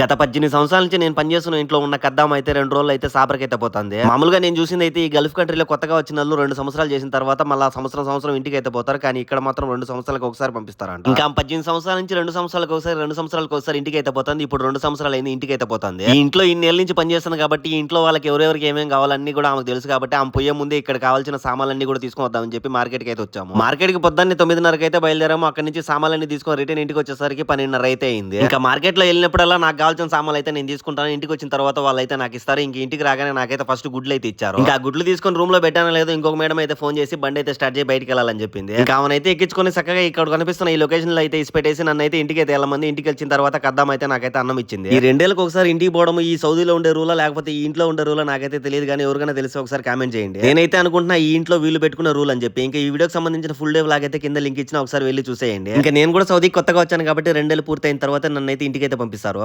గత పద్దెనిమిది సంవత్సరాల నుంచి నేను పనిచేస్తున్న ఇంట్లో ఉన్న కద్దాం అయితే రెండు రోజులు అయితే సాపరకైతే పోతుంది. మామూలుగా నేను చూసింది అయితే ఈ గల్ఫ్ కంట్రీలో కొత్తగా వచ్చిన వాళ్ళు రెండు సంవత్సరాలు చేసిన తర్వాత మళ్ళీ సంవత్సరం సంవత్సరం ఇంటికి అయితే పోతారు. కానీ ఇక్కడ మాత్రం రెండు సంవత్సరాలకు ఒకసారి పంపిస్తారంట. ఇంకా పద్దెనిమిది సంవత్సరాల నుంచి రెండు సంవత్సరాలకు ఒకసారి రెండు సంవత్సరాలకు ఒకసారి ఇంటికి అయితే పోతుంది. ఇప్పుడు రెండు సంవత్సరాలు అయింది ఇంటికి అయితే పోతుంది. ఈ ఇంట్లో ఇన్నేళ్ళ నుంచి పనిచేస్తాను కాబట్టి ఈ ఇంట్లో వాళ్ళకి ఎవరెవరికి ఏమేమి కావాలన్నీ కూడా ఆమెకు తెలుసు కాబట్టి ఆమె పోయే ముందే ఇక్కడ కావాల్సిన సామాన్లన్నీ కూడా తీసుకొని వద్దామని చెప్పి మార్కెట్కి అయితే వచ్చాము. మార్కెట్కి పొద్దున్నే తొమ్మిదిన్నరకు అయితే బయలుదేరాము. అక్కడ నుంచి సామాన్లన్నీ తీసుకొని రిటర్న్ ఇంటికి వచ్చేసరికి పన్నెండున్నర అయితే అయింది. ఇంకా మార్కెట్లో వెళ్ళినప్పుడల్లా నాకు కావాల్సిన సామాన్లు అయితే నేను తీసుకుంటాను. ఇంటికి వచ్చిన తర్వాత వాళ్ళు అయితే నాకు ఇస్తారు. ఇంక ఇంటికి రాగానే నాకైతే ఫస్ట్ గుడ్లు అయితే ఇచ్చారు. ఇంకా గుడ్లు తీసుకొని రూమ్లో పెట్టానో లేదో ఇంకొక మేడం అయితే ఫోన్ చేసి బండి అయితే స్టార్ట్ చేసి బయటికి వెళ్ళాలని చెప్పింది. ఇంకా ఆమెనైతే ఎక్కించుకొని చక్కగా ఇక్కడ కనిపిస్తున్న ఈ లొకేషన్లో అయితే ఇసి పెట్టేసి నన్ను అయితే ఇంటికి అయితే వెళ్ళమంది. ఇంటికి వచ్చిన తర్వాత కద్దాం అయితే నాకైతే అన్నం ఇచ్చింది. ఈ రెండేళ్ళకి ఒకసారి ఇంటికి పోవడం ఈ సౌదీలో ఉండే రూలా లేకపోతే ఈ ఇంట్లో ఉండే రూలా నాకైతే తెలియదు కానీ ఎవరికైనా తెలిసి ఒకసారి కామెంట్ చేయండి. నేనైతే అనుకుంటున్నా ఈ ఇంట్లో వీళ్ళు పెట్టుకున్న రూల్ అని చెప్పి. ఇంకా ఈ వీడియోకి సంబంధించిన ఫుల్ డే వ్లాగ్ అయితే కింద లింక్ ఇచ్చిన ఒకసారి వెళ్ళి చూసేయండి. ఇంకా నేను కూడా సౌదీకి కొత్తగా వచ్చాను కాబట్టి రెండేళ్ళు పూర్తయిన తర్వాత నన్ను అయితే ఇంటికి అయితే పంపిస్తారు.